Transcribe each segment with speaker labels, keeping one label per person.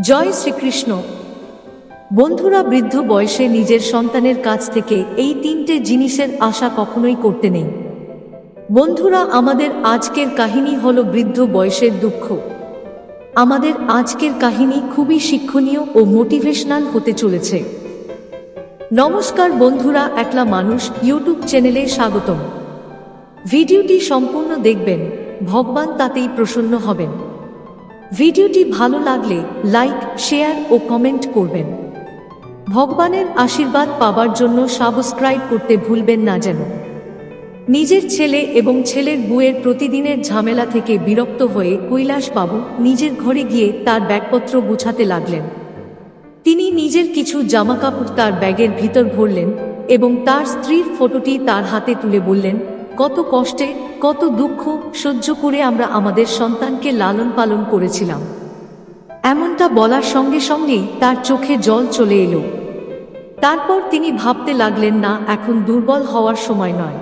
Speaker 1: জয় শ্রীকৃষ্ণ। বন্ধুরা, বৃদ্ধ বয়সে নিজের সন্তানের কাছ থেকে এই তিনটে জিনিসের আশা কখনোই করতে নেই। বন্ধুরা, আমাদের আজকের কাহিনী হল বৃদ্ধ বয়সের দুঃখ। আমাদের আজকের কাহিনী খুবই শিক্ষণীয় ও মোটিভেশনাল হতে চলেছে। নমস্কার বন্ধুরা, একলা মানুষ ইউটিউব চ্যানেলে স্বাগতম। ভিডিওটি সম্পূর্ণ দেখবেন, ভগবান তাতেই প্রসন্ন হবেন। ভিডিওটি ভালো লাগলে লাইক, শেয়ার ও কমেন্ট করবেন। ভগবানের আশীর্বাদ পাবার জন্য সাবস্ক্রাইব করতে ভুলবেন না যেন। নিজের ছেলে এবং ছেলের বউয়ের প্রতিদিনের ঝামেলা থেকে বিরক্ত হয়ে কৈলাসবাবু নিজের ঘরে গিয়ে তার ব্যাগপত্র গুছাতে লাগলেন। তিনি নিজের কিছু জামাকাপড় তার ব্যাগের ভিতর ভরলেন এবং তার স্ত্রীর ফটোটি তার হাতে তুলে বললেন কত কষ্টে, কত দুঃখ সহ্য করে আমরা আমাদের সন্তানকে লালন পালন করেছিলাম। এমনটা বলার সঙ্গে সঙ্গেই তার চোখে জল চলে এলো। তারপর তিনি ভাবতে লাগলেন, না, এখন দুর্বল হওয়ার সময় নয়।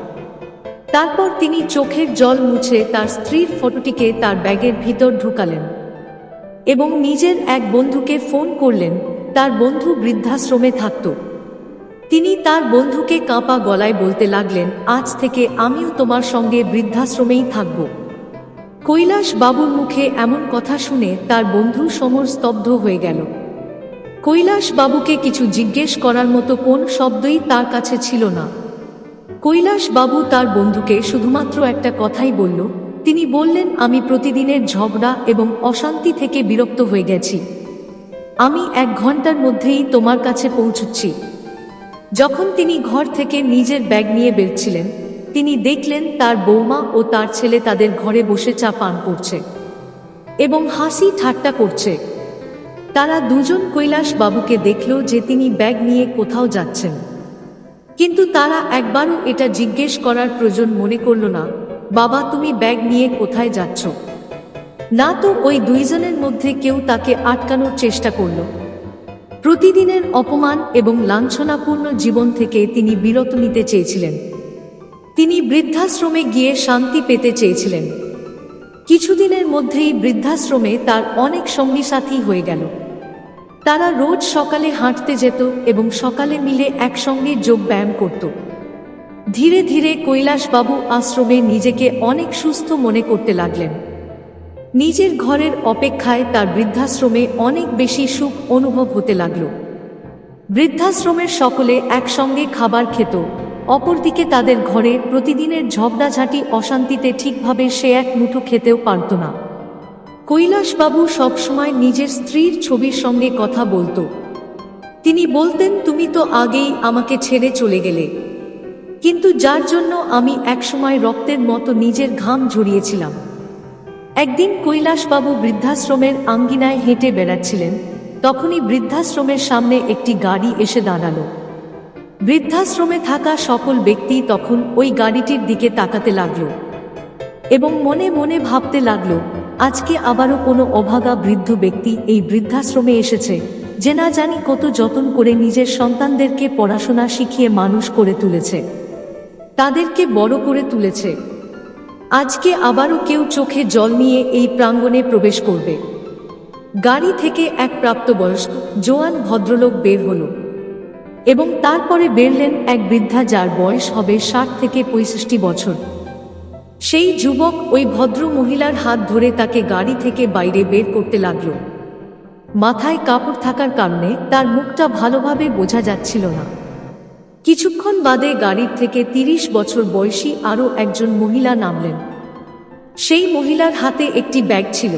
Speaker 1: তারপর তিনি চোখের জল মুছে তার স্ত্রীর ফটোটিকে তার ব্যাগের ভিতর ঢুকালেন এবং নিজের এক বন্ধুকে ফোন করলেন। তার বন্ধু বৃদ্ধাশ্রমে থাকত। তিনি তার বন্ধুকে কাঁপা গলায় বলতে লাগলেন, আজ থেকে আমিও তোমার সঙ্গে বৃদ্ধাশ্রমেই থাকব। কৈলাস বাবুর মুখে এমন কথা শুনে তার বন্ধু সমর স্তব্ধ হয়ে গেল। কৈলাস বাবুকে কিছু জিজ্ঞেস করার মতো কোন শব্দই তার কাছে ছিল না। কৈলাস বাবু তার বন্ধুকে শুধুমাত্র একটা কথাই বলল, তিনি বললেন, আমি প্রতিদিনের ঝগড়া এবং অশান্তি থেকে বিরক্ত হয়ে গেছি। আমি এক ঘণ্টার মধ্যেই তোমার কাছে পৌঁছচ্ছি। যখন তিনি ঘর থেকে নিজের ব্যাগ নিয়ে বেরছিলেন, তিনি দেখলেন তার বৌমা ও তার ছেলে তাদের ঘরে বসে চা পান করছে এবং হাসি ঠাট্টা করছে। তারা দুজন কৈলাস বাবুকে দেখল যে তিনি ব্যাগ নিয়ে কোথাও যাচ্ছেন। কিন্তু তারা একবারও এটা জিজ্ঞেস করার প্রয়োজন মনে করল না, বাবা, তুমি ব্যাগ নিয়ে কোথায় যাচ্ছ? না তো ওই দুইজনের মধ্যে কেউ তাকে আটকানোর চেষ্টা করল। প্রতিদিনের অপমান এবং লাঞ্ছনাপূর্ণ জীবন থেকে তিনি বিরত নিতে চেয়েছিলেন। তিনি বৃদ্ধাশ্রমে গিয়ে শান্তি পেতে চেয়েছিলেন। কিছুদিনের মধ্যেই বৃদ্ধাশ্রমে তার অনেক সঙ্গী সাথী হয়ে গেল। তারা রোজ সকালে হাঁটতে যেত এবং সকালে মিলে একসঙ্গে যোগ ব্যায়াম করত। ধীরে ধীরে কৈলাসবাবু আশ্রমে নিজেকে অনেক সুস্থ মনে করতে লাগলেন। নিজের ঘরের অপেক্ষায় তার বৃদ্ধাশ্রমে অনেক বেশি সুখ অনুভব হতে লাগল। বৃদ্ধাশ্রমের সকলে একসঙ্গে খাবার খেত। অপরদিকে তাদের ঘরে প্রতিদিনের ঝগড়াঝাঁটি অশান্তিতে ঠিকভাবে সে এক মুঠো খেতেও পারত না। কৈলাসবাবু সবসময় নিজের স্ত্রীর ছবির সঙ্গে কথা বলতো। তিনি বলতেন, তুমি তো আগেই আমাকে ছেড়ে চলে গেলে। কিন্তু যার জন্য আমি একসময় রক্তের মতো নিজের ঘাম ঝরিয়েছিলাম। একদিন কৈলাসবাবু বৃদ্ধাশ্রমের আঙ্গিনায় হেঁটে বেড়াচ্ছিলেন, তখনই বৃদ্ধাশ্রমের সামনে একটি গাড়ি এসে দাঁড়াল। বৃদ্ধাশ্রমে থাকা সকল ব্যক্তি তখন ওই গাড়িটির দিকে তাকাতে লাগল এবং মনে মনে ভাবতে লাগল, আজকে আবারও কোনো অভাগা বৃদ্ধ ব্যক্তি এই বৃদ্ধাশ্রমে এসেছে, যে না জানি কত যতন করে নিজের সন্তানদেরকে পড়াশোনা শিখিয়ে মানুষ করে তুলেছে। তাদেরকে বড় করে তুলেছে। আজকে আবারও কেউ চোখে জল নিয়ে এই প্রাঙ্গণে প্রবেশ করবে। গাড়ি থেকে এক প্রাপ্তবয়স্ক, জোয়ান ভদ্রলোক বের হলো এবং তারপরে বেরলেন এক বৃদ্ধা যার বয়স হবে ষাট থেকে পঁয়ষষ্টি বছর। সেই যুবক ওই ভদ্র মহিলার হাত ধরে তাকে গাড়ি থেকে বাইরে বের করতে লাগল। মাথায় কাপড় থাকার কারণে তার মুখটা ভালোভাবে বোঝা যাচ্ছিল না। কিছুক্ষণ বাদে গাড়ির থেকে তিরিশ বছর বয়সী আরও একজন মহিলা নামলেন। সেই মহিলার হাতে একটি ব্যাগ ছিল।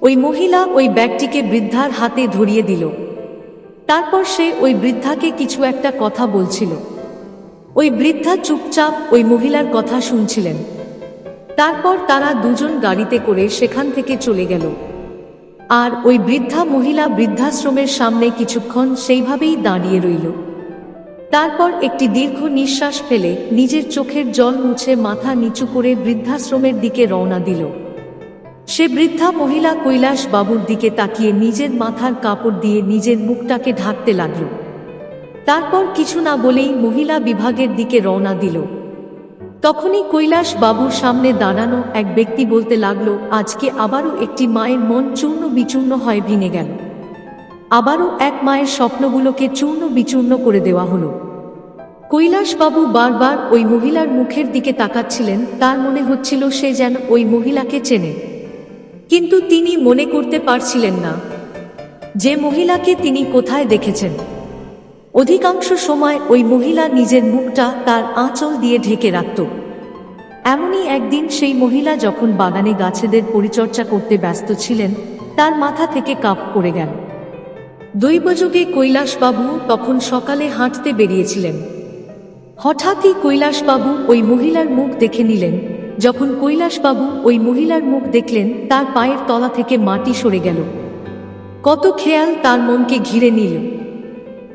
Speaker 1: ওই মহিলা ওই ব্যাগটিকে বৃদ্ধার হাতে ধরিয়ে দিল। তারপর সে ওই বৃদ্ধাকে কিছু একটা কথা বলছিল। ওই বৃদ্ধা চুপচাপ ওই মহিলার কথা শুনছিলেন। তারপর তারা দুজন গাড়িতে করে সেখান থেকে চলে গেল। আর ওই বৃদ্ধা মহিলা বৃদ্ধাশ্রমের সামনে কিছুক্ষণ সেইভাবেই দাঁড়িয়ে রইল। তারপর একটি দীর্ঘ নিঃশ্বাস ফেলে নিজের চোখের জল মুছে মাথা নিচু করে বৃদ্ধাশ্রমের দিকে রওনা দিল। সে বৃদ্ধা মহিলা কৈলাস বাবুর দিকে তাকিয়ে নিজের মাথার কাপড় দিয়ে নিজের মুখটাকে ঢাকতে লাগল। তারপর কিছু না বলেই মহিলা বিভাগের দিকে রওনা দিল। তখনই কৈলাস বাবুর সামনে দাঁড়ানো এক ব্যক্তি বলতে লাগল, আজকে আবারও একটি মায়ের মন চূর্ণ বিচূর্ণ হয় ভেঙে গেল। আবারও এক মায়ের স্বপ্নগুলোকে চূর্ণ বিচূর্ণ করে দেওয়া হলো। কৈলাসবাবু বারবার ওই মহিলার মুখের দিকে তাকাচ্ছিলেন, তার মনে হচ্ছিল সে যেন ওই মহিলাকে চেনে। কিন্তু তিনি মনে করতে পারছিলেন না যে মহিলাকে তিনি কোথায় দেখেছেন। অধিকাংশ সময় ওই মহিলা নিজের মুখটা তার আঁচল দিয়ে ঢেকে রাখত। এমনই একদিন সেই মহিলা যখন বাগানে গাছেদের পরিচর্যা করতে ব্যস্ত ছিলেন, তার মাথা থেকে কাপ পড়ে গেল। দৈবযোগে কৈলাসবাবু তখন সকালে হাঁটতে বেরিয়েছিলেন। হঠাৎই কৈলাসবাবু ওই মহিলার মুখ দেখে নিলেন। যখন কৈলাসবাবু ওই মহিলার মুখ দেখলেন, তার পায়ের তলা থেকে মাটি সরে গেল। কত খেয়াল তার মনকে ঘিরে নিল।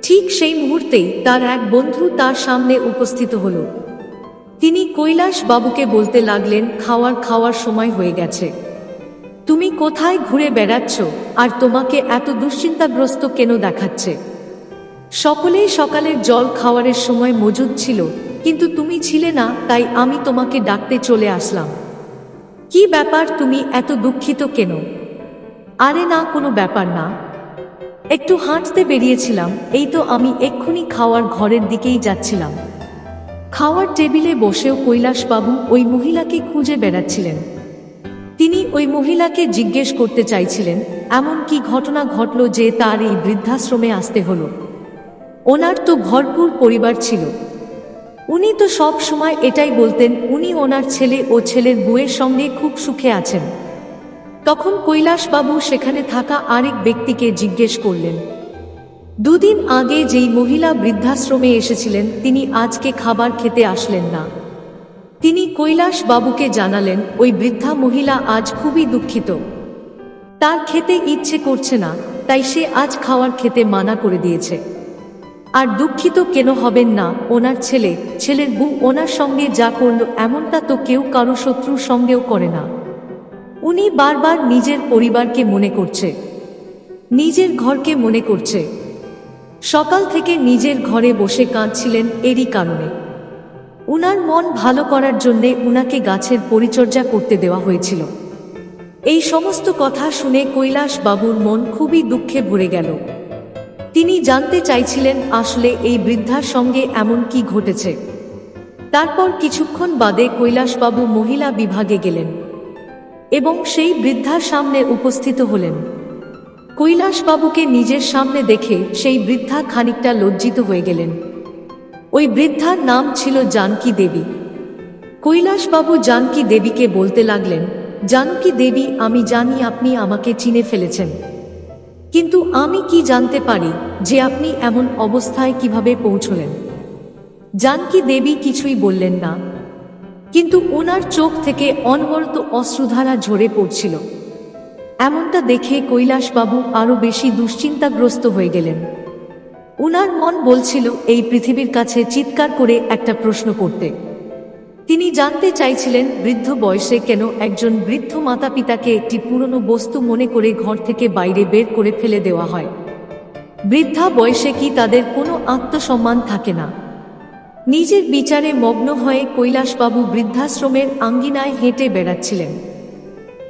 Speaker 1: ঠিক সেই মুহূর্তেই তার এক বন্ধু তার সামনে উপস্থিত হল। তিনি কৈলাস বাবুকে বলতে লাগলেন, খাওয়ার খাওয়ার সময় হয়ে গেছে। তুমি কোথায় ঘুরে বেড়াচ্ছ আর তোমাকে এত দুশ্চিন্তাগ্রস্ত কেন দেখাচ্ছে? সকলেই সকালের জল খাওয়ারের সময় মজুদ ছিল, কিন্তু তুমি ছিলে না, তাই আমি তোমাকে ডাকতে চলে আসলাম। কি ব্যাপার তুমি এত দুঃখিত কেন? আরে না, কোনো ব্যাপার না। একটু হাঁটতে বেরিয়েছিলাম, এই তো আমি এক্ষুনি খাওয়ার ঘরের দিকেই যাচ্ছিলাম। খাওয়ার টেবিলে বসেও কৈলাসবাবু ওই মহিলাকে খুঁজে বেড়াচ্ছিলেন। ওই মহিলাকে জিজ্ঞেস করতে চাইছিলেন, এমন কি ঘটনা ঘটল যে তার এই বৃদ্ধাশ্রমে আসতে হলো? ওনার তো ভরপুর পরিবার ছিল। উনি তো সব সময় এটাই বলতেন, উনি ওনার ছেলে ও ছেলের বউয়ের সঙ্গে খুব সুখে আছেন। তখন কৈলাসবাবু সেখানে থাকা আরেক ব্যক্তিকে জিজ্ঞেস করলেন, দুদিন আগে যেই মহিলা বৃদ্ধাশ্রমে এসেছিলেন, তিনি আজকে খাবার খেতে আসলেন না? তিনি কৈলাস বাবুকে জানালেন, ওই বৃদ্ধা মহিলা আজ খুবই দুঃখিত। তার খেতে ইচ্ছে করছে না, তাই সে আজ খাওয়ার খেতে মানা করে দিয়েছে। আর দুঃখিত কেন হবেন না ওনার ছেলে? ছেলের বউ ওনার সঙ্গে যা করল এমনটা তো কেউ কারও শত্রুর সঙ্গেও করে না। উনি বারবার নিজের পরিবারকে মনে করছে। নিজের ঘরকে মনে করছে। সকাল থেকে নিজের ঘরে বসে কাঁদছিলেন এরই কারণে। উনার মন ভালো করার জন্যে উনাকে গাছের পরিচর্যা করতে দেওয়া হয়েছিল। এই সমস্ত কথা শুনে কৈলাস বাবুর মন খুবই দুঃখে ভরে গেল। তিনি জানতে চাইছিলেন আসলে এই বৃদ্ধার সঙ্গে এমন কি ঘটেছে। তারপর কিছুক্ষণ বাদে কৈলাসবাবু মহিলা বিভাগে গেলেন এবং সেই বৃদ্ধার সামনে উপস্থিত হলেন। কৈলাসবাবুকে নিজের সামনে দেখে সেই বৃদ্ধা খানিকটা লজ্জিত হয়ে গেলেন। ওই বৃদ্ধার নাম ছিল জানকী দেবী। কৈলাসবাবু জানকী দেবীকে বলতে লাগলেন, জানকী দেবী, আমি জানি আপনি আমাকে চিনে ফেলেছেন। কিন্তু আমি কি জানতে পারি যে আপনি এমন অবস্থায় কীভাবে পৌঁছলেন? জানকী দেবী কিছুই বললেন না। কিন্তু ওনার চোখ থেকে অনবরত অশ্রুধারা ঝরে পড়ছিল। এমনটা দেখে কৈলাসবাবু আরও বেশি দুশ্চিন্তাগ্রস্ত হয়ে গেলেন। উনার মন বলছিল এই পৃথিবীর কাছে চিৎকার করে একটা প্রশ্ন করতে। তিনি জানতে চাইছিলেন বৃদ্ধ বয়সে কেন একজন বৃদ্ধ মাতা পিতাকে একটি পুরনো বস্তু মনে করে ঘর থেকে বাইরে বের করে ফেলে দেওয়া হয়। বৃদ্ধা বয়সে কি তাদের কোনো আত্মসম্মান থাকে না। নিজের বিচারে মগ্ন হয়ে কৈলাসবাবু বৃদ্ধাশ্রমের আঙ্গিনায় হেঁটে বেড়াচ্ছিলেন।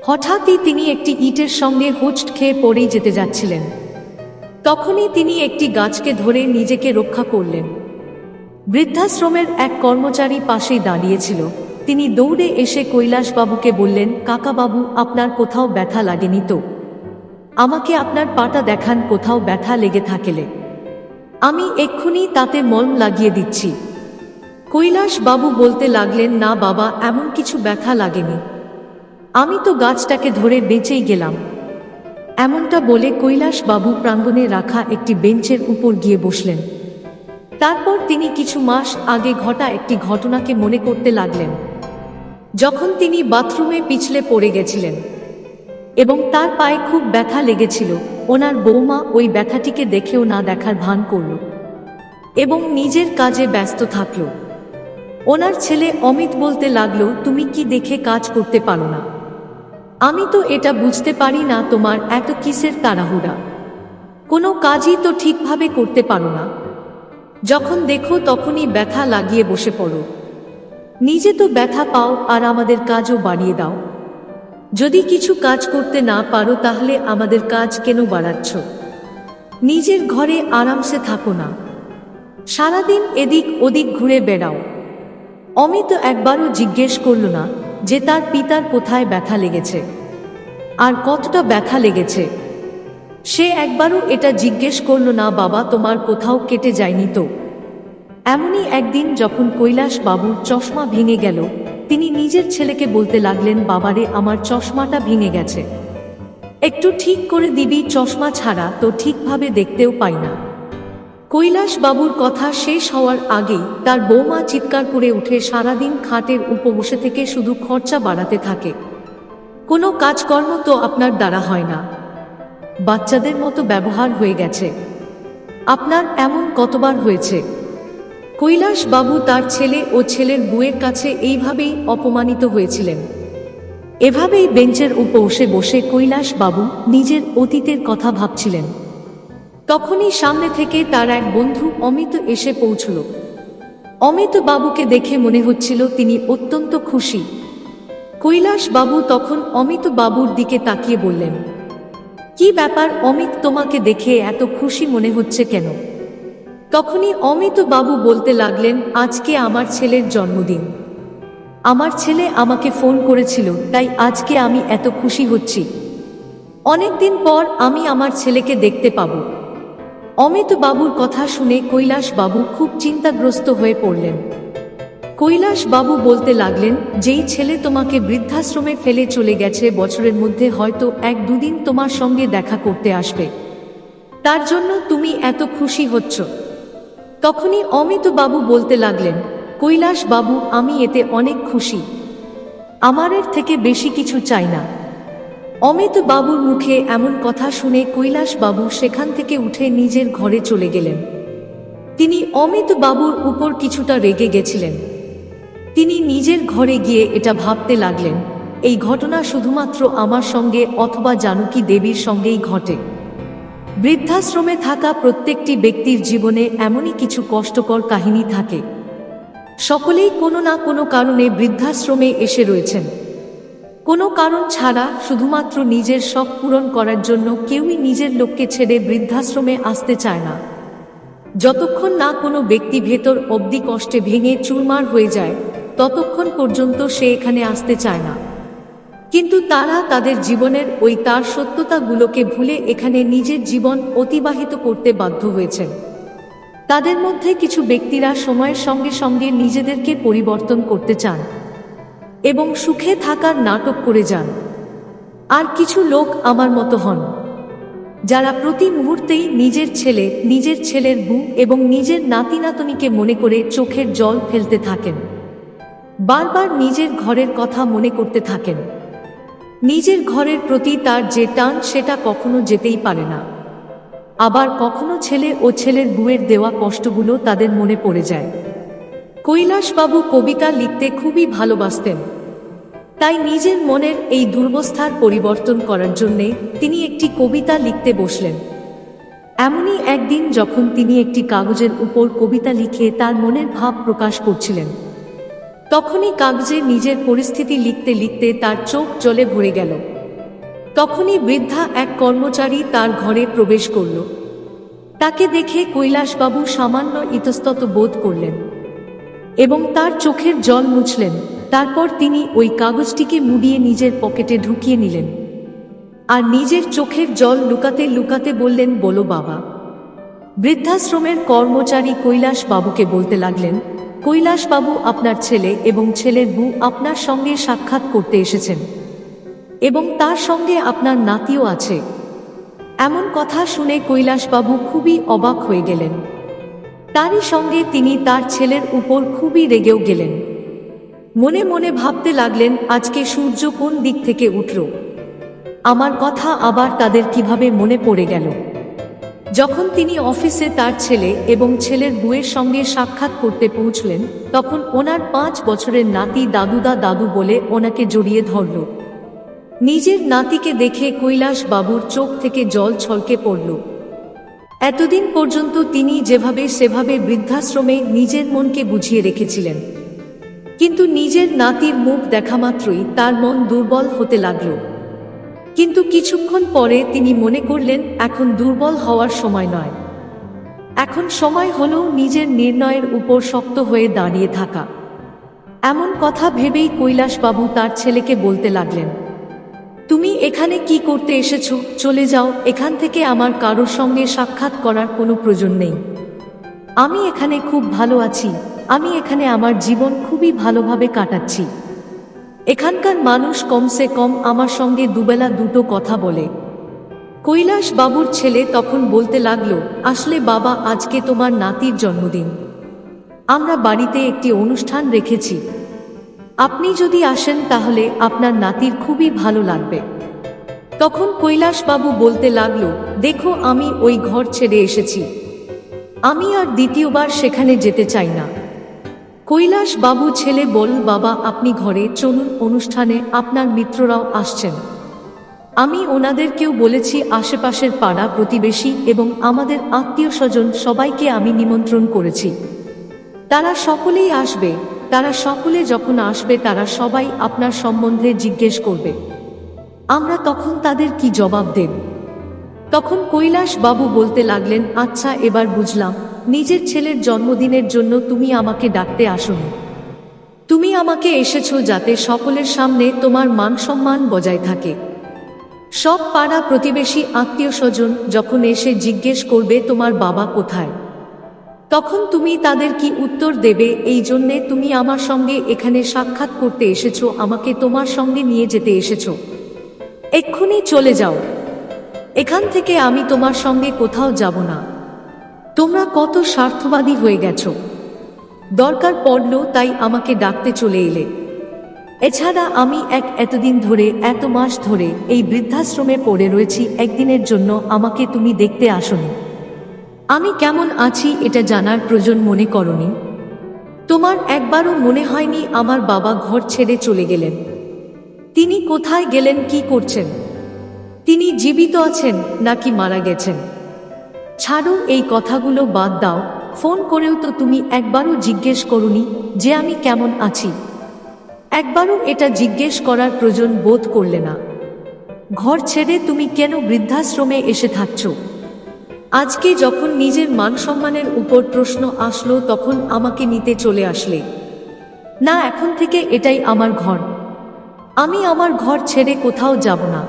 Speaker 1: হঠাৎই তিনি একটি ইটের সঙ্গে হোঁচট খেয়ে পড়েই যেতে যাচ্ছিলেন। তখনই তিনি একটি গাছকে ধরে নিজেকে রক্ষা করলেন। বৃদ্ধাশ্রমের এক কর্মচারী পাশেই দাঁড়িয়েছিল। তিনি দৌড়ে এসে কৈলাসবাবুকে বললেন, কাকাবাবু, আপনার কোথাও ব্যথা লাগেনি তো? আমাকে আপনার পাটা দেখান, কোথাও ব্যথা লেগে থাকেলে। আমি এক্ষুনি তাতে মলম লাগিয়ে দিচ্ছি। কৈলাস বাবু বলতে লাগলেন, না বাবা, এমন কিছু ব্যথা লাগেনি। আমি তো গাছটাকে ধরে বেঁচেই গেলাম। এমনটা বলে কৈলাস বাবু প্রাঙ্গণে রাখা একটি বেঞ্চের উপর গিয়ে বসলেন। তারপর তিনি কিছু মাস আগে ঘটা একটি ঘটনাকে মনে করতে লাগলেন। যখন তিনি বাথরুমে পিছলে পড়ে গেছিলেন এবং তার পায়ে খুব ব্যথা লেগেছিল, ওনার বৌমা ওই ব্যথাটিকে দেখেও না দেখার ভান করল এবং নিজের কাজে ব্যস্ত থাকল। ওনার ছেলে অমিত বলতে লাগল, তুমি কি দেখে কাজ করতে পারো না? আমি তো এটা বুঝতে পারি না তোমার এত কিসের তাড়াহুড়া। কোনো কাজই তো ঠিকভাবে করতে পারো না। যখন দেখো তখনই ব্যথা লাগিয়ে বসে পড়ো। নিজে তো ব্যথা পাও আর আমাদের কাজও বাড়িয়ে দাও। যদি কিছু কাজ করতে না পারো তাহলে আমাদের কাজ কেন বাড়াচ্ছ? নিজের ঘরে আরামসে থাকো না। সারাদিন এদিক ওদিক ঘুরে বেড়াও। অমিত একবারও জিজ্ঞেস করল না যে তার পিতার কোথায় ব্যথা লেগেছে। আর কতটা ব্যথা লেগেছে। সে একবারও এটা জিজ্ঞেস করল, না বাবা, তোমার কোথাও কেটে যায়নি তো? এমনই একদিন যখন কৈলাস বাবুর চশমা ভেঙে গেল, তিনি নিজের ছেলেকে বলতে লাগলেন, বাবারে, আমার চশমাটা ভেঙে গেছে। একটু ঠিক করে দিবি, চশমা ছাড়া তো ঠিকভাবে দেখতেও পাই না। কৈলাস বাবুর কথা শেষ হওয়ার আগেই তার বৌমা চিৎকার করে উঠে সারাদিন খাটের উপর বসে থেকে শুধু খরচা বাড়াতে থাকে। কোনো কাজকর্ম তো আপনার দ্বারা হয় না। বাচ্চাদের মতো ব্যবহার হয়ে গেছে। আপনার এমন কতবার হয়েছে? কৈলাস বাবু তার ছেলে ও ছেলের বুয়ের কাছে এইভাবেই অপমানিত হয়েছিলেন। এভাবেই বেঞ্চের উপর বসে বসে কৈলাস বাবু নিজের অতীতের কথা ভাবছিলেন। তখনই সামনে থেকে তার এক বন্ধু অমিত এসে পৌঁছল। অমিত বাবুকে দেখে মনে হচ্ছিল তিনি অত্যন্ত খুশি। কৈলাস বাবু তখন অমিত বাবুর দিকে তাকিয়ে বললেন, কি ব্যাপার অমিত তোমাকে দেখে এত খুশি মনে হচ্ছে কেন? তখনই অমিত বাবু বলতে লাগলেন, আজকে আমার ছেলের জন্মদিন। আমার ছেলে আমাকে ফোন করেছিল, তাই আজকে আমি এত খুশি হচ্ছি। অনেকদিন পর আমি আমার ছেলেকে দেখতে পাবো। অমিত বাবুর কথা শুনে কৈলাস বাবু খুব চিন্তাগ্রস্ত হয়ে পড়লেন। কৈলাস বাবু বলতে লাগলেন, যেই ছেলে তোমাকে বৃদ্ধাশ্রমে ফেলে চলে গেছে, বছরের মধ্যে হয়তো এক দুদিন তোমার সঙ্গে দেখা করতে আসবে। তার জন্য তুমি এত খুশি হচ্ছ। তখনই অমিত বাবু বলতে লাগলেন, কৈলাস বাবু, আমি এতে অনেক খুশি। আমার এর থেকে বেশি কিছু চাই না। অমিত বাবুর মুখে এমন কথা শুনে কৈলাস বাবু সেখান থেকে উঠে নিজের ঘরে চলে গেলেন। তিনি অমিত বাবুর উপর কিছুটা রেগে গেছিলেন। তিনি নিজের ঘরে গিয়ে এটা ভাবতে লাগলেন, এই ঘটনা শুধুমাত্র আমার সঙ্গে অথবা জানকী দেবীর সঙ্গেই ঘটে। বৃদ্ধাশ্রমে থাকা প্রত্যেকটি ব্যক্তির জীবনে এমনই কিছু কষ্টকর কাহিনী থাকে। সকলেই কোনো না কোনো কারণে বৃদ্ধাশ্রমে এসে রয়েছেন। কোনো কারণ ছাড়া শুধুমাত্র নিজের শখ পূরণ করার জন্য কেউই নিজের লোককে ছেড়ে বৃদ্ধাশ্রমে আসতে চায় না। যতক্ষণ না কোনো ব্যক্তি ভেতর অবধি কষ্টে ভেঙে চুরমার হয়ে যায়, ততক্ষণ পর্যন্ত সে এখানে আসতে চায় না। কিন্তু তারা তাদের জীবনের ওই তার সত্যতাগুলোকে ভুলে এখানে নিজের জীবন অতিবাহিত করতে বাধ্য হয়েছেন। তাদের মধ্যে কিছু ব্যক্তিরা সময়ের সঙ্গে সঙ্গে নিজেদেরকে পরিবর্তন করতে চান। এবং সুখে থাকার নাটক করে যান। আর কিছু লোক আমার মতো হন, যারা প্রতি মুহূর্তেই নিজের ছেলে, নিজের ছেলের বু এবং নিজের নাতি নাতনিকে মনে করে চোখের জল ফেলতে থাকেন। বারবার নিজের ঘরের কথা মনে করতে থাকেন। নিজের ঘরের প্রতি তার যে টান, সেটা কখনো যেতেই পারে না। আবার কখনো ছেলে ও ছেলের বুয়ের দেওয়া কষ্টগুলো তাদের মনে পড়ে যায়। কৈলাসবাবু কবিতা লিখতে খুবই ভালোবাসতেন। তাই নিজের মনের এই দুর্বস্থার পরিবর্তন করার জন্যে তিনি একটি কবিতা লিখতে বসলেন। এমনই একদিন যখন তিনি একটি কাগজের উপর কবিতা লিখে তার মনের ভাব প্রকাশ করছিলেন। তখনই কাগজে নিজের পরিস্থিতি লিখতে লিখতে তার চোখ জলে ভরে গেল। তখনই বৃদ্ধা এক কর্মচারী তার ঘরে প্রবেশ করল। তাকে দেখে কৈলাসবাবু সামান্য ইতস্তত বোধ করলেন। এবং তার চোখের জল মুছলেন। তারপর তিনি ওই কাগজটিকে মুড়িয়ে নিজের পকেটে ঢুকিয়ে নিলেন। আর নিজের চোখের জল লুকাতে লুকাতে বললেন, বলো বাবা। বৃদ্ধাশ্রমের কর্মচারী কৈলাস বাবুকে বলতে লাগলেন, কৈলাস বাবু আপনার ছেলে এবং ছেলের বউ আপনার সঙ্গে সাক্ষাৎ করতে এসেছেন এবং তার সঙ্গে আপনার নাতিও আছে। এমন কথা শুনে কৈলাসবাবু খুবই অবাক হয়ে গেলেন। তারই সঙ্গে তিনি তার ছেলের উপর খুবই রেগেও গেলেন। মনে মনে ভাবতে লাগলেন, আজকে সূর্য কোন দিক থেকে উঠল? আমার কথা আবার তাদের কীভাবে মনে পড়ে গেল? যখন তিনি অফিসে তার ছেলে এবং ছেলের বুয়ের সঙ্গে সাক্ষাৎ করতে পৌঁছলেন, তখন ওনার পাঁচ বছরের নাতি দাদুদা দাদু বলে ওনাকে জড়িয়ে ধরল। নিজের নাতিকে দেখে কৈলাস বাবুর চোখ থেকে জল ছলকে পড়ল। এতদিন পর্যন্ত তিনি যেভাবে, সেভাবে বৃদ্ধাশ্রমে নিজের মনকে বুঝিয়ে রেখেছিলেন। কিন্তু নিজের নাতির মুখ দেখা মাত্রই তার মন দুর্বল হতে লাগল। কিন্তু কিছুক্ষণ পরে তিনি মনে করলেন, এখন দুর্বল হওয়ার সময় নয়। এখন সময় হলো নিজের নির্ণয়ের উপর শক্ত হয়ে দাঁড়িয়ে থাকা। এমন কথা ভেবেই কৈলাসবাবু তার ছেলেকে বলতে লাগলেন তুমি এখানে কি করতে এসেছ? চলে যাও। এখান থেকে আমার কারোর সঙ্গে সাক্ষাৎ করার কোনো প্রয়োজন নেই। আমি এখানে খুব ভালো আছি। আমি এখানে আমার জীবন খুবই ভালোভাবে কাটাচ্ছি। এখানকার মানুষ কমসে কম আমার সঙ্গে দুবেলা দুটো কথা বলে। কৈলাস বাবুর ছেলে তখন বলতে লাগল, আসলে বাবা, আজকে তোমার নাতির জন্মদিন। আমরা বাড়িতে একটি অনুষ্ঠান রেখেছি। আপনি যদি আসেন তাহলে আপনার নাতির খুবই ভালো লাগবে। তখন কৈলাসবাবু বলতে লাগল, দেখো, আমি ওই ঘর ছেড়ে এসেছি। আমি আর দ্বিতীয়বার সেখানে যেতে চাই না। কৈলাস বাবু ছেলে বল, বাবা, আপনি ঘরে চলুন, অনুষ্ঠানে আপনার মিত্ররাও আসছেন। আমি ওনাদেরকেও বলেছি, আশেপাশের পাড়া প্রতিবেশী এবং আমাদের আত্মীয় স্বজন সবাইকে আমি নিমন্ত্রণ করেছি। তারা সকলেই আসবে। তারা সকলে যখন আসবে, তারা সবাই আপনার সম্বন্ধে জিজ্ঞেস করবে। আমরা তখন তাদের কি জবাব দেব? তখন কৈলাস বাবু বলতে লাগলেন আচ্ছা এবার বুঝলাম। নিজের ছেলের জন্মদিনের জন্য তুমি আমাকে ডাকতে আসনি। তুমি আমাকে এসেছ যাতে সকলের সামনে তোমার মান সম্মান বজায় থাকে। সব পাড়া প্রতিবেশী আত্মীয় স্বজন যখন এসে জিজ্ঞেস করবে, তোমার বাবা কোথায়? তখন তুমি তাদের কি উত্তর দেবে? এই জন্যে তুমি আমার সঙ্গে এখানে সাক্ষাৎ করতে এসেছ, আমাকে তোমার সঙ্গে নিয়ে যেতে এসেছ। এক্ষুনি চলে যাও। এখান থেকে আমি তোমার সঙ্গে কোথাও যাব না। তোমরা কত স্বার্থবাদী হয়ে গেছো। দরকার পড়ল, তাই আমাকে ডাকতে চলে এলে। এছাড়া আমি এক এতদিন ধরে, এত মাস ধরে এই বৃদ্ধাশ্রমে পড়ে রয়েছি, একদিনের জন্য আমাকে তুমি দেখতে আসনি। আমি কেমন আছি এটা জানার প্রয়োজন মনে করনি। তোমার একবারও মনে হয়নি আমার বাবা ঘর ছেড়ে চলে গেলেন। তিনি কোথায় গেলেন, কি করছেন? তিনি জীবিত আছেন নাকি মারা গেছেন? ছাড়ো এই কথাগুলো বাদ দাও, ফোন করেও তো তুমি একবারও জিজ্ঞেস করনি যে আমি কেমন আছি। একবারও এটা জিজ্ঞেস করার প্রয়োজন বোধ করলে না। ঘর ছেড়ে তুমি কেন বৃদ্ধাশ্রমে এসে থাকছো? আজকে যখন নিজের মান সম্মানের উপর প্রশ্ন আসলো, তখন আমাকে নিতে চলে আসলে। না, এখন থেকে এটাই আমার ঘর। আমি আমার ঘর ছেড়ে কোথাও যাব না।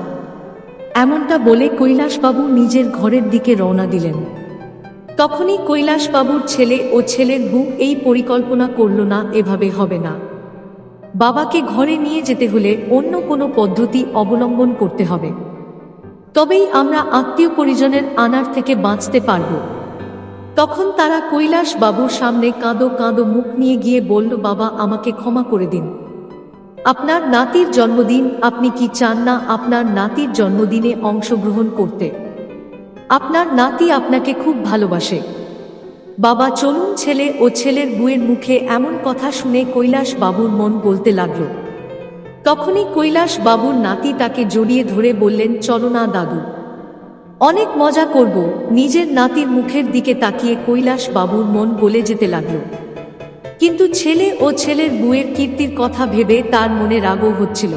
Speaker 1: এমনটা বলে কৈলাসবাবু নিজের ঘরের দিকে রওনা দিলেন। তখনই কৈলাসবাবুর ছেলে ও ছেলের বউ এই পরিকল্পনা করল না, এভাবে হবে না। বাবাকে ঘরে নিয়ে যেতে হলে অন্য কোনো পদ্ধতি অবলম্বন করতে হবে। তবেই আমরা আত্মীয় পরিজনের আনার থেকে বাঁচতে পারব। তখন তারা কৈলাস বাবুর সামনে কাঁদো কাঁদো মুখ নিয়ে গিয়ে বলল, বাবা, আমাকে ক্ষমা করে দিন। আপনার নাতির জন্মদিন, আপনি কি চান না আপনার নাতির জন্মদিনে অংশগ্রহণ করতে? আপনার নাতি আপনাকে খুব ভালোবাসে। বাবা, চলুন ছেলে ও ছেলের বুয়ের মুখে এমন কথা শুনে কৈলাস বাবুর মন বলতে লাগল। তখনই কৈলাস বাবুর নাতি তাকে জড়িয়ে ধরে বললেন, চলো না দাদু। অনেক মজা করব। নিজের নাতির মুখের দিকে তাকিয়ে কৈলাস বাবুর মন গলে যেতে লাগল। কিন্তু ছেলে ও ছেলের বুয়ের কীর্তির কথা ভেবে তার মনে রাগও হচ্ছিল।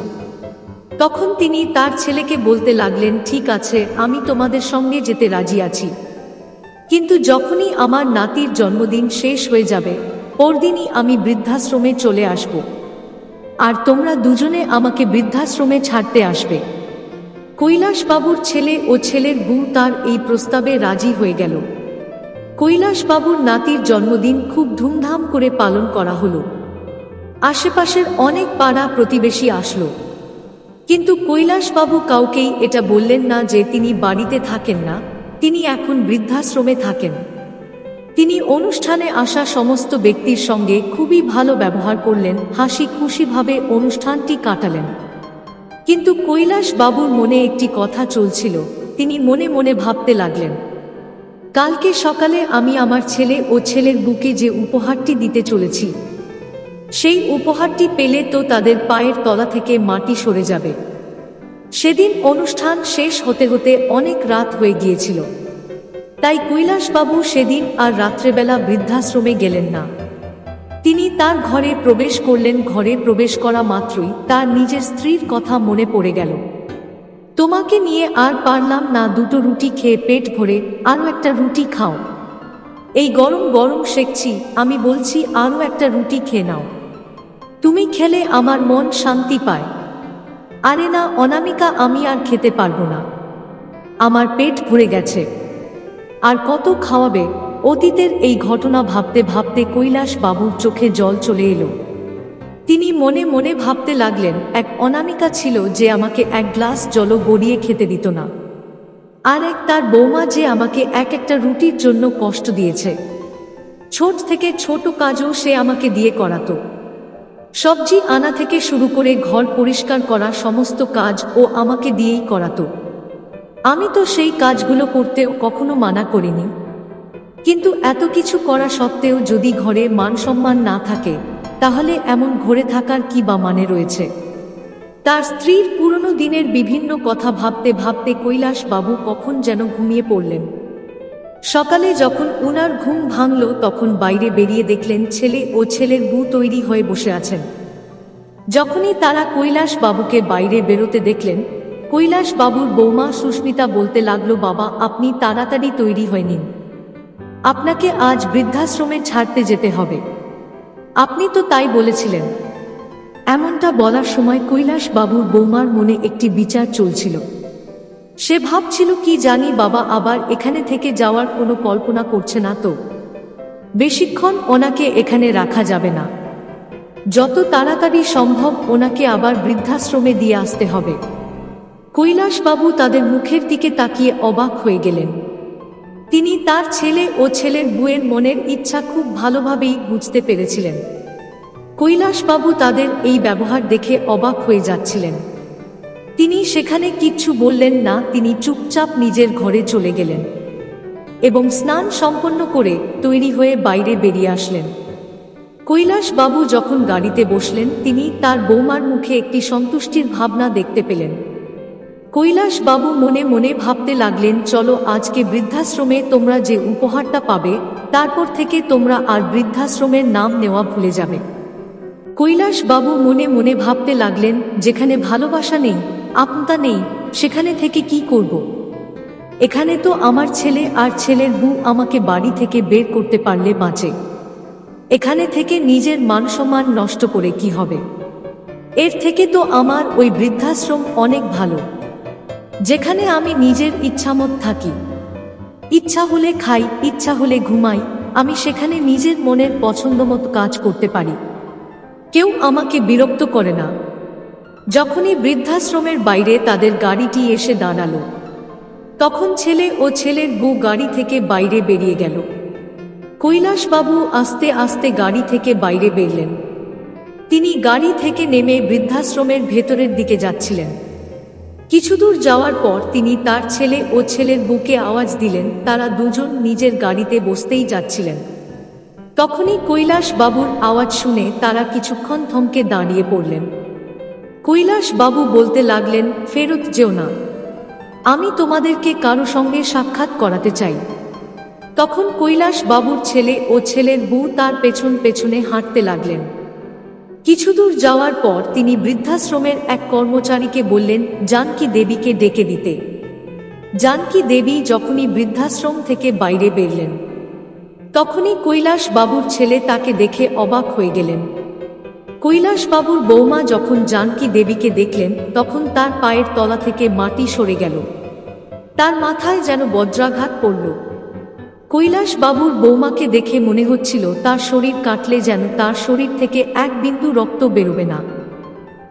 Speaker 1: তখন তিনি তার ছেলেকে বলতে লাগলেন, ঠিক আছে, আমি তোমাদের সঙ্গে যেতে রাজি আছি। কিন্তু যখনই আমার নাতির জন্মদিন শেষ হয়ে যাবে, পরদিনই আমি বৃদ্ধাশ্রমে চলে আসব। আর তোমরা দুজনে আমাকে বৃদ্ধাশ্রমে ছাড়তে আসবে। কৈলাসবাবুর ছেলে ও ছেলের বউ তার এই প্রস্তাবে রাজি হয়ে গেল। কৈলাসবাবুর নাতির জন্মদিন খুব ধুমধাম করে পালন করা হলো। আশেপাশের অনেক পাড়া প্রতিবেশী আসলো। কিন্তু কৈলাসবাবু কাউকেই এটা বললেন না যে তিনি বাড়িতে থাকেন না, তিনি এখন বৃদ্ধাশ্রমে থাকেন। তিনি অনুষ্ঠানে আসা সমস্ত ব্যক্তির সঙ্গে খুবই ভালো ব্যবহার করলেন, হাসি খুশিভাবে অনুষ্ঠানটি কাটালেন। কিন্তু কৈলাস বাবুর মনে একটি কথা চলছিল, তিনি মনে মনে ভাবতে লাগলেন। কালকে সকালে আমি আমার ছেলে ও ছেলের বুকে যে উপহারটি দিতে চলেছি, সেই উপহারটি পেলে তো তাদের পায়ের তলা থেকে মাটি সরে যাবে। সেদিন অনুষ্ঠান শেষ হতে হতে অনেক রাত হয়ে গিয়েছিল। তাই কৈলাসবাবু সেদিন আর রাত্রেবেলা বৃদ্ধাশ্রমে গেলেন না। তিনি তার ঘরে প্রবেশ করলেন, ঘরে প্রবেশ করা মাত্রই তার নিজের স্ত্রীর কথা মনে পড়ে গেল। তোমাকে নিয়ে আর পারলাম না দুটো রুটি খেয়ে পেট ভরে আরও একটা রুটি খাও। এই গরম গরম শেখছি, আমি বলছি আরও একটা রুটি খেয়ে নাও। তুমি খেলে আমার মন শান্তি পায়। আরে না, অনামিকা, আমি আর খেতে পারব না। আমার পেট ভরে গেছে। আর কত খাওয়াবে? অতীতের এই ঘটনা ভাবতে ভাবতে কৈলাস বাবুর চোখে জল চলে এলো। তিনি মনে মনে ভাবতে লাগলেন, এক অনামিকা ছিল যে আমাকে এক গ্লাস জলও গড়িয়ে খেতে দিত না। আর এক তার বৌমা যে আমাকে এক একটা রুটির জন্য কষ্ট দিয়েছে। ছোট থেকে ছোট কাজও সে আমাকে দিয়ে করাতো। সবজি আনা থেকে শুরু করে ঘর পরিষ্কার করা সমস্ত কাজ ও আমাকে দিয়েই করাতো। আমি তো সেই কাজগুলো করতেও কখনো মানা করিনি। কিন্তু এত কিছু করা সত্ত্বেও যদি ঘরে মান সম্মান না থাকে, তাহলে এমন ঘরে থাকার কি বা মানে রয়েছে? তার স্ত্রীর পুরনো দিনের বিভিন্ন কথা ভাবতে ভাবতে কৈলাস বাবু কখন যেন ঘুমিয়ে পড়লেন। সকালে যখন উনার ঘুম ভাঙল, তখন বাইরে বেরিয়ে দেখলেন ছেলে ও ছেলের বউ তৈরি হয়ে বসে আছেন। যখনই তারা কৈলাস বাবুকে বাইরে বেরোতে দেখলেন কৈলাস বাবুর বৌমা সুস্মিতা বলতে লাগল, বাবা, আপনি তাড়াতাড়ি তৈরি হয়ে নিন। আপনাকে আজ বৃদ্ধাশ্রমে ছাড়তে যেতে হবে। আপনি তো তাই বলেছিলেন। এমনটা বলার সময় কৈলাস বাবুর বৌমার মনে একটি বিচার চলছিল। সে ভাবছিল, কি জানি, বাবা, আবার এখানে থেকে যাওয়ার কোনো কল্পনা করছে না তো। বেশিক্ষণ ওনাকে এখানে রাখা যাবে না। যত তাড়াতাড়ি সম্ভব ওনাকে আবার বৃদ্ধাশ্রমে দিয়ে আসতে হবে। কৈলাসবাবু তাদের মুখের দিকে তাকিয়ে অবাক হয়ে গেলেন। তিনি তার ছেলে ও ছেলের বুয়ের মনের ইচ্ছা খুব ভালোভাবেই বুঝতে পেরেছিলেন। কৈলাসবাবু তাদের এই ব্যবহার দেখে অবাক হয়ে যাচ্ছিলেন। তিনি সেখানে কিচ্ছু বললেন না, তিনি চুপচাপ নিজের ঘরে চলে গেলেন এবং স্নান সম্পন্ন করে তৈরি হয়ে বাইরে বেরিয়ে আসলেন। কৈলাসবাবু যখন গাড়িতে বসলেন, তিনি তার বৌমার মুখে একটি সন্তুষ্টির ভাবনা দেখতে পেলেন। কৈলাস বাবু মনে মনে ভাবতে লাগলেন, চলো আজকে বৃদ্ধাশ্রমে তোমরা যে উপহারটা পাবে, তারপর থেকে তোমরা আর বৃদ্ধাশ্রমের নাম নেওয়া ভুলে যাবে। কৈলাস বাবু মনে মনে ভাবতে লাগলেন, যেখানে ভালোবাসা নেই, আপনতা নেই, সেখানে থেকে কি করব? এখানে তো আমার ছেলে আর ছেলের বউ আমাকে বাড়ি থেকে বের করতে পারলে বাঁচে। এখানে থেকে নিজের মান সম্মান নষ্ট করে কি হবে? এর থেকে তো আমার ওই বৃদ্ধাশ্রম অনেক ভালো। যেখানে আমি নিজের ইচ্ছামত থাকি। ইচ্ছা হলে খাই, ইচ্ছা হলে ঘুমাই, আমি সেখানে নিজের মনের পছন্দমতো কাজ করতে পারি। কেউ আমাকে বিরক্ত করে না। যখনই বৃদ্ধাশ্রমের বাইরে তাদের গাড়িটি এসে দাঁড়াল, তখন ছেলে ও ছেলের বউ গাড়ি থেকে বাইরে বেরিয়ে গেল। কৈলাসবাবু আস্তে আস্তে গাড়ি থেকে বাইরে বেরলেন। তিনি গাড়ি থেকে নেমে বৃদ্ধাশ্রমের ভেতরের দিকে যাচ্ছিলেন। কিছু দূর যাওয়ার পর তিনি তার ছেলে ও ছেলের বুকে আওয়াজ দিলেন, তারা দুজন নিজের গাড়িতে বসতেই যাচ্ছিলেন। তখনই কৈলাস বাবুর আওয়াজ শুনে তারা কিছুক্ষণ থমকে দাঁড়িয়ে পড়লেন। কৈলাস বাবু বলতে লাগলেন, ফেরত যেও না। আমি তোমাদেরকে কারও সঙ্গে সাক্ষাৎ করাতে চাই। তখন কৈলাস বাবুর ছেলে ও ছেলের বউ তার পেছন পেছনে হাঁটতে লাগলেন। কিছু দূর যাওয়ার পর তিনি বৃদ্ধাশ্রমের এক কর্মচারীকে বললেন, জানকী দেবীকে ডেকে দিতে। জানকী দেবী যখনই বৃদ্ধাশ্রম থেকে বাইরে বেরলেন, তখনই কৈলাস বাবুর ছেলে তাকে দেখে অবাক হয়ে গেলেন। কৈলাস বাবুর বৌমা যখন জানকী দেবীকে দেখলেন, তখন তার পায়ের তলা থেকে মাটি সরে গেল। তার মাথায় যেন বজ্রাঘাত পড়ল। কৈলাস বাবুর বৌমাকে দেখে মনে হচ্ছিল, তার শরীর কাটলে যেন তার শরীর থেকে এক বিন্দু রক্ত বেরোবে না।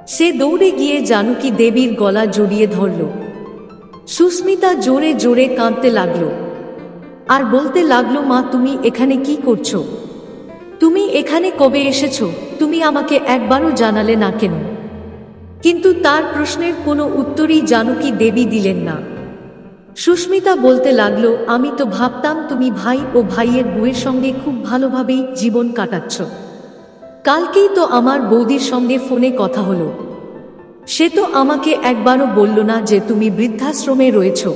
Speaker 1: সে দৌড়ে গিয়ে জানকী দেবীর গলা জড়িয়ে ধরল। সুস্মিতা জোরে জোরে কাঁদতে লাগল। আর বলতে লাগল, মা, তুমি এখানে কি করছ? তুমি এখানে কবে এসেছ? তুমি আমাকে একবারও জানালে না কেন? কিন্তু তার প্রশ্নের কোনো উত্তরই জানকী দেবী দিলেন না। সুস্মিতা বলতে লাগল, আমি তো ভাবতাম তুমি ভাই ও ভাইয়ের বউয়ের সঙ্গে খুব ভালোভাবেই জীবন কাটাচ্ছ। কালকেই তো আমার বৌদির সঙ্গে ফোনে কথা হলো। সে তো আমাকে একবারও বলল না যে তুমি বৃদ্ধাশ্রমে রয়েছ।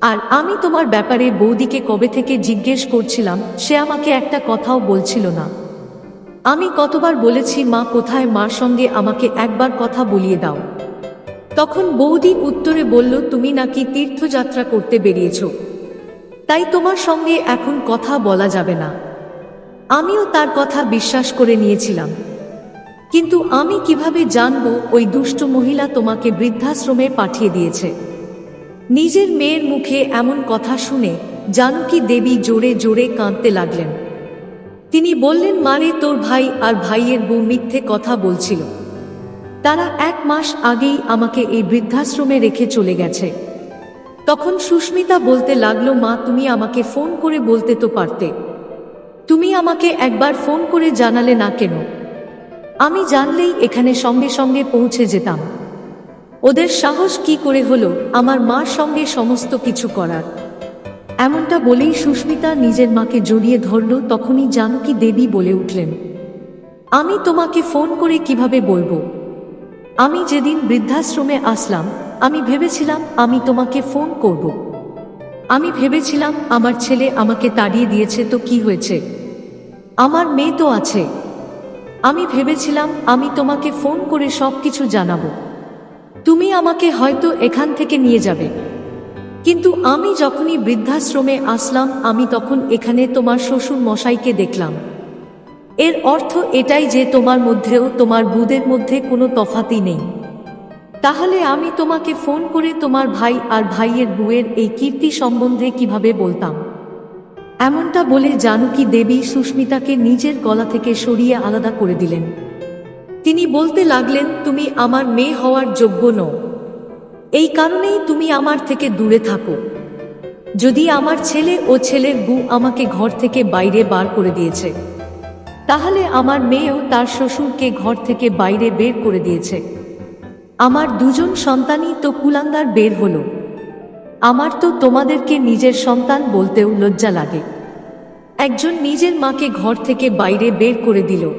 Speaker 1: আর আমি তোমার ব্যাপারে বৌদিকে কবে থেকে জিজ্ঞেস করছিলাম, সে আমাকে একটা কথাও বলছিল না। আমি কতবার বলেছি, মা, কোথায় মার সঙ্গে আমাকে একবার কথা বলিয়ে দাও। তখন বৌদি উত্তরে বলল, তুমি নাকি তীর্থযাত্রা করতে বেরিয়েছ। তাই তোমার সঙ্গে এখন কথা বলা যাবে না। আমিও তার কথা বিশ্বাস করে নিয়েছিলাম। কিন্তু আমি কীভাবে জানব ওই দুষ্ট মহিলা তোমাকে বৃদ্ধাশ্রমে পাঠিয়ে দিয়েছে? নিজের মেয়ের মুখে এমন কথা শুনে জানকী দেবী জোরে জোরে কাঁদতে লাগলেন। তিনি বললেন, মারে তোর ভাই আর ভাইয়ের বউ মিথ্যে কথা বলছিল। তারা এক মাস আগেই আমাকে এই বৃদ্ধাশ্রমে রেখে চলে গেছে। তখন সুস্মিতা বলতে লাগল, মা, তুমি আমাকে ফোন করে বলতে তো পারতে। তুমি আমাকে একবার ফোন করে জানালে না কেন? আমি জানলেই এখানে সঙ্গে সঙ্গে পৌঁছে যেতাম। ওদের সাহস কি করে হলো, আমার মার সঙ্গে সমস্ত কিছু করার। এমনটা বলেই সুস্মিতা নিজের মাকে জড়িয়ে ধরল, তখনই জানকী দেবী বলে উঠলেন, আমি তোমাকে ফোন করে কীভাবে বলব? আমি যেদিন বৃদ্ধাশ্রমে আসলাম, আমি ভেবেছিলাম আমি তোমাকে ফোন করব। আমি ভেবেছিলাম আমার ছেলে আমাকে তাড়িয়ে দিয়েছে, তো কি হয়েছে? আমার মেয়ে তো আছে। আমি ভেবেছিলাম আমি তোমাকে ফোন করে সব কিছু জানাব। তুমি আমাকে হয়তো এখান থেকে নিয়ে যাবে। কিন্তু আমি যখনই বৃদ্ধাশ্রমে আসলাম, আমি তখন এখানে তোমার শ্বশুর মশাইকে দেখলাম। এর অর্থ এটাই যে তোমার মধ্যেও, তোমার বুদের মধ্যে কোনো তফাতই নেই। তাহলে আমি তোমাকে ফোন করে তোমার ভাই আর ভাইয়ের বুয়ের এই কীর্তি সম্বন্ধে কীভাবে বলতাম? এমনটা বলে জানকী দেবী সুস্মিতাকে নিজের গলা থেকে সরিয়ে আলাদা করে দিলেন। তিনি বলতে লাগলেন, তুমি আমার মেয়ে হওয়ার যোগ্য নও। এই কারণেই তুমি আমার থেকে দূরে থাকো। যদি আমার ছেলে ও ছেলের বউ আমাকে ঘর থেকে বাইরে বার করে দিয়েছে তাহলে আমার মেয়েও তার শ্বশুরকে ঘর থেকে বাইরে বের করে দিয়েছে। আমার দুজন সন্তানই তো কুলাঙ্গার বের হলো। আমার তো তোমাদেরকে নিজের সন্তান বলতেও লজ্জা লাগে। একজন নিজের মাকে ঘর থেকে বাইরে বের করে দিল।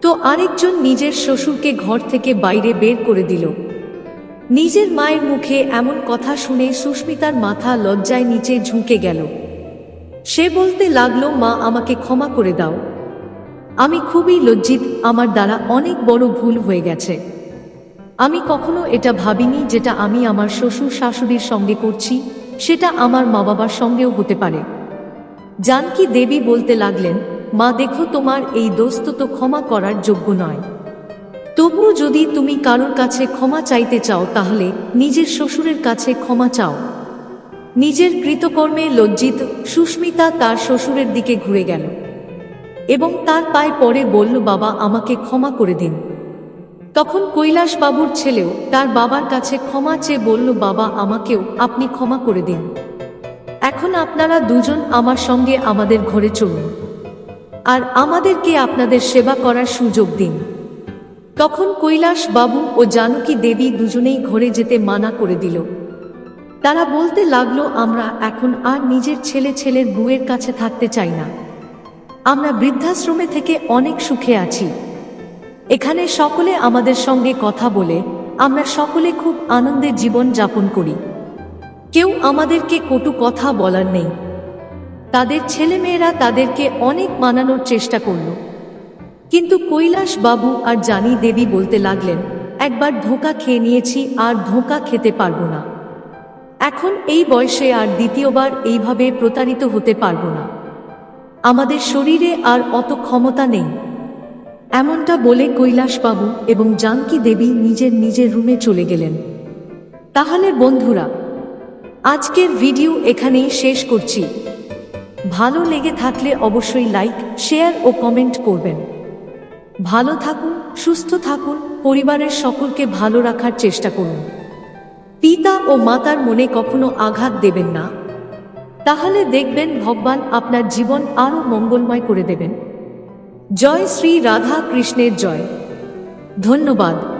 Speaker 1: তো আরেকজন নিজের শ্বশুরকে ঘর থেকে বাইরে বের করে দিল। নিজের মায়ের মুখে এমন কথা শুনে সুস্মিতার মাথা লজ্জায় নিচে ঝুঁকে গেল। সে বলতে লাগল, মা, আমাকে ক্ষমা করে দাও। আমি খুবই লজ্জিত, আমার দ্বারা অনেক বড় ভুল হয়ে গেছে। আমি কখনো এটা ভাবিনি যেটা আমি আমার শ্বশুর শাশুড়ির সঙ্গে করছি, সেটা আমার মা বাবার সঙ্গেও হতে পারে। জানকী দেবী বলতে লাগলেন, মা, দেখো তোমার এই দোস্ত তো ক্ষমা করার যোগ্য নয়। তবুও যদি তুমি কারোর কাছে ক্ষমা চাইতে চাও, তাহলে নিজের শ্বশুরের কাছে ক্ষমা চাও। নিজের কৃতকর্মে লজ্জিত, সুস্মিতা তার শ্বশুরের দিকে ঘুরে গেল। এবং তার পায়ে পরে বলল, বাবা, আমাকে ক্ষমা করে দিন। তখন কৈলাস বাবুর ছেলেও তার বাবার কাছে ক্ষমা চেয়ে বলল, বাবা, আমাকেও আপনি ক্ষমা করে দিন। এখন আপনারা দুজন আমার সঙ্গে আমাদের ঘরে চলুন। আর আমাদেরকে আপনাদের সেবা করার সুযোগ দিন। তখন কৈলাস বাবু ও জানকী দেবী দুজনেই ঘরে যেতে মানা করে দিল। তারা বলতে লাগল, আমরা এখন আর নিজের ছেলে ছেলের বুয়ের কাছে থাকতে চাই না। আমরা বৃদ্ধাশ্রমে থেকে অনেক সুখে আছি। এখানে সকলে আমাদের সঙ্গে কথা বলে আমরা সকলে খুব আনন্দের জীবন যাপন করি। কেউ আমাদেরকে কটু কথা বলার নেই। তাদের ছেলেমেয়েরা তাদেরকে অনেক মানানোর চেষ্টা করল। কিন্তু কৈলাস বাবু আর জানি দেবী বলতে লাগলেন, একবার ধোকা খেয়ে নিয়েছি, আর ধোকা খেতে পারব না। এখন এই বয়সে আর দ্বিতীয়বার এইভাবে প্রতারিত হতে পারব না। আমাদের শরীরে আর অত ক্ষমতা নেই। এমনটা বলে কৈলাসবাবু এবং জানকী দেবী নিজের নিজের রুমে চলে গেলেন। তাহলে বন্ধুরা, আজকের ভিডিও এখানেই শেষ করছি। ভালো লেগে থাকলে অবশ্যই লাইক, শেয়ার ও কমেন্ট করবেন। ভালো থাকুন, সুস্থ থাকুন, পরিবারের সকলকে ভালো রাখার চেষ্টা করুন। পিতা ও মাতার মনে কখনো আঘাত দেবেন না। তাহলে দেখবেন ভগবান আপনার জীবন আরও মঙ্গলময় করে দেবেন। জয় শ্রী রাধা কৃষ্ণের জয়। ধন্যবাদ।